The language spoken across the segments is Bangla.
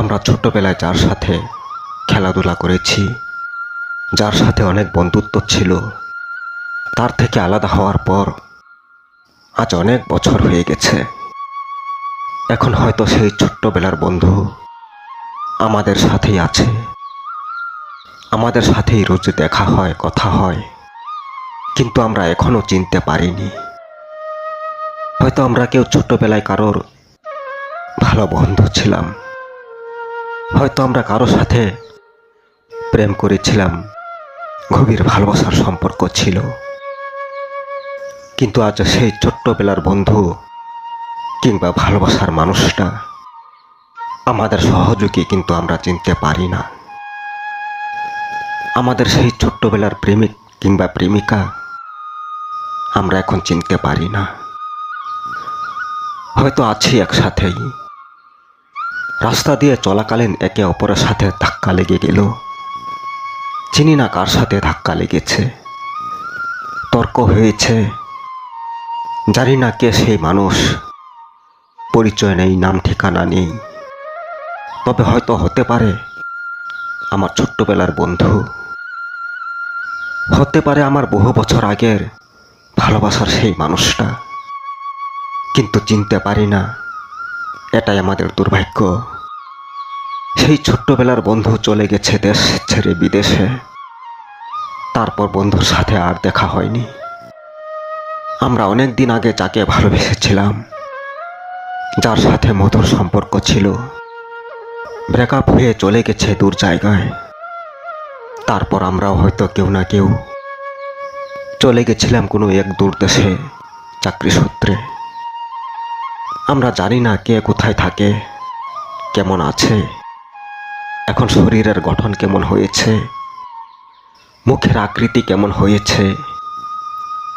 আমরা ছোট্টবেলায় যার সাথে খেলাধুলা করেছি, যার সাথে অনেক বন্ধুত্ব ছিল, তার থেকে আলাদা হওয়ার পর আজ অনেক বছর হয়ে গেছে। এখন হয়তো সেই ছোট্টবেলার বন্ধু আমাদের সাথেই আছে। আমাদের সাথেই রোজ দেখা হয়, কথা হয়, কিন্তু আমরা এখনও চিনতে পারিনি। হয়তো আমরা কেউ ছোট্টবেলায় কারোর ভালো বন্ধু ছিলাম। হয়তো আমরা কারও সাথে প্রেম করেছিলাম। গভীর ভালোবাসার সম্পর্ক ছিল। কিন্তু আজ সেই ছোট্টবেলার বন্ধু কিংবা ভালোবাসার মানুষটা আমাদের সহযোগী কিন্তু আমরা চিনতে পারি না। আমাদের সেই ছোট্টবেলার প্রেমিক কিংবা প্রেমিকা আমরা এখন চিনতে পারি না। হয়তো আছি একসাথেই। রাস্তা দিয়ে চলাকালীন একে অপরের সাথে ধাক্কা লেগে গেল। চিনি না কার সাথে ধাক্কা লেগেছে। তর্ক হয়েছে। জানি না কে সেই মানুষ। পরিচয় নেই, নাম ঠিকানা নেই। তবে হয়তো হতে পারে আমার ছোট্টবেলার বন্ধু। হতে পারে আমার বহু বছর আগের ভালোবাসার সেই মানুষটা। কিন্তু চিনতে পারি না এটাই আমাদের দুর্ভাগ্য। সেই ছোট্টবেলার বন্ধু চলে গেছে দেশ ছেড়ে বিদেশে। তারপর বন্ধুর সাথে আর দেখা হয়নি। আমরা অনেক দিন আগে যাকে ভালোবেসেছিলাম, যার সাথে মধুর সম্পর্ক ছিল। ব্রেকআপ হয়ে চলে গেছে দূর জায়গায়। তারপর আমরাও হয়তো কেউ না কেউ চলে গেছিলাম কোনো এক দূর দেশে, চাকরি সূত্রে। আমরা জানি না কে কোথায় থাকে, কেমন আছে। এখন শরীরের গঠন কেমন হয়েছে, মুখের আকৃতি কেমন হয়েছে,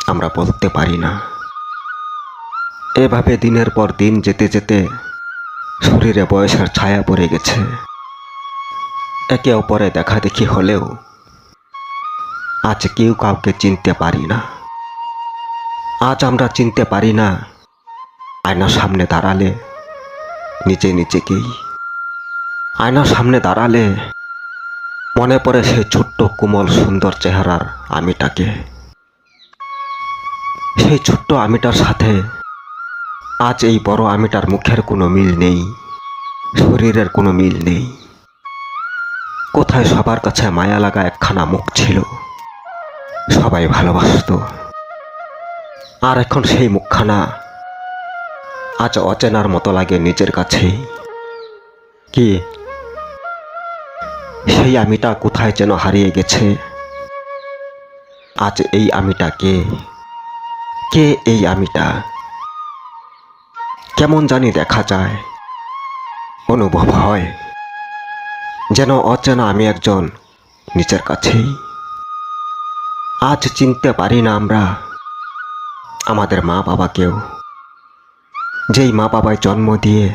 আমরা বলতে পারি না। এভাবে দিনের পর দিন যেতে যেতে শরীরে বয়সের ছায়া পড়ে গেছে। একে অপরে দেখা দেখি হলেও আজ কেউ কাউকে চিনতে পারি না। আজ আমরা চিনতে পারি না আয়নার সামনে দাঁড়ালে নিচে নিজেকেই। আয়নার সামনে দাঁড়ালে, মনে পড়ে সেই ছোট্ট কোমল সুন্দর চেহারার আমিটাকে। সেই ছোট্ট আমিটার সাথে আজ এই বড় আমিটার মুখের কোনো মিল নেই, শরীরের কোনো মিল নেই। কোথায় সবার কাছে মায়া লাগা একখানা মুখ ছিল, সবাই ভালোবাসতো। আর এখন সেই মুখখানা আজ অচেনার মতো লাগে নিজের কাছেই কি? সেই আমিটা কোথায় যেন হারিয়ে গেছে? আজ এই আমিটা কে? কে এই আমিটা? কেমন জানি দেখা যায়, অনুভব হয়, যেন অচেনা আমি একজন নিজের কাছেই। আজ চিনতে পারি না আমরা, আমাদের মা বাবাকেও যেই মা বাবাই জন্ম দিয়ে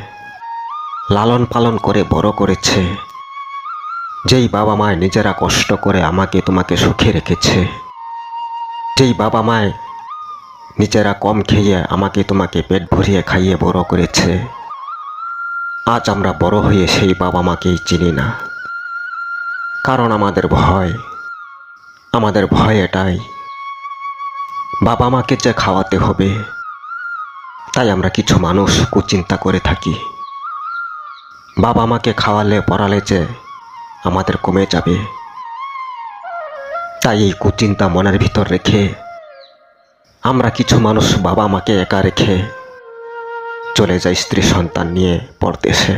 লালন পালন করে বড় করেছে, যেই বাবা মায় নিজেরা কষ্ট করে আমাকে তোমাকে সুখে রেখেছে, যেই বাবা মায় নিজেরা কম খেয়ে আমাকে তোমাকে পেট ভরিয়ে খাইয়ে বড় করেছে, আজ আমরা বড় হয়ে সেই বাবা মাকেই চিনি না। কারণ আমাদের ভয় আমাদের ভয় এটাই, বাবা মাকে যে খাওয়াতে হবে তাই আমরা কিছু মানুষ কুচিন্তা করে থাকি। বাবা মাকে খাওয়ালে, পড়ালে যে আমাদের কমে যাবে। তাই এই কুচিন্তা মনের ভিতর রেখে আমরা কিছু মানুষ বাবা মাকে একা রেখে চলে যায় স্ত্রী সন্তান নিয়ে পরদেশে।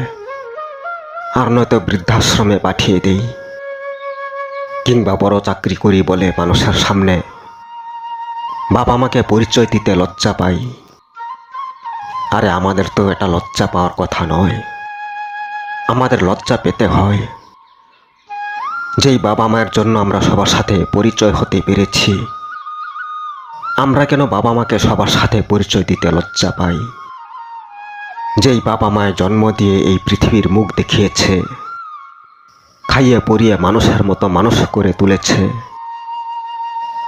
আর নয়তো বৃদ্ধাশ্রমে পাঠিয়ে দেই। কিংবা বড় চাকরি করি বলে মানুষের সামনে বাবা মাকে পরিচয় দিতে লজ্জা পাই। আরে আমাদের তো এটা লজ্জা পাওয়ার কথা নয়। আমাদের লজ্জা পেতে হয়। যেই বাবা মায়ের জন্য আমরা সবার সাথে পরিচয় হতে পেরেছি, আমরা কেন বাবা মাকে সবার সাথে পরিচয় দিতে লজ্জা পাই? যেই বাবা মায়ের জন্ম দিয়ে এই পৃথিবীর মুখ দেখিয়েছে, খাইয়ে পরিয়ে মানুষের মতো মানুষ করে তুলেছে,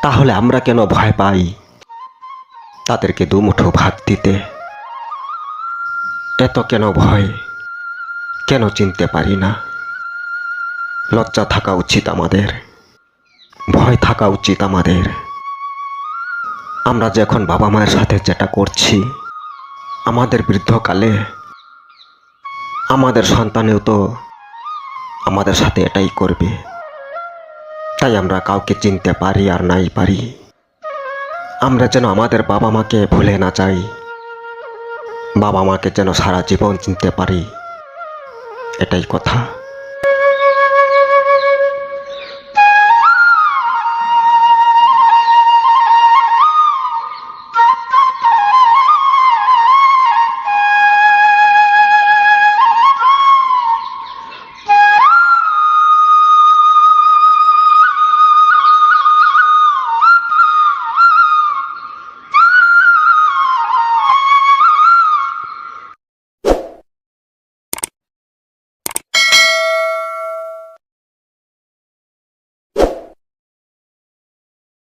তাহলে আমরা কেন ভয় পাই তাদেরকে দুমুঠো ভাত দিতে? এত কেন ভয়? কেন চিনতে পারি না? লজ্জা থাকা উচিত আমাদের। ভয় থাকা উচিত আমাদের। আমরা যখন বাবা মায়ের সাথে যেটা করছি, আমাদের বৃদ্ধকালে, আমাদের সন্তানেও তো আমাদের সাথে এটাই করবে। তাই আমরা কাউকে চিনতে পারি আর নাই পারি। আমরা যেন আমাদের বাবা মাকে ভুলে না যাই। বাবা মাকে যেন সারা জীবন চিনতে পারি। এটাই কথা।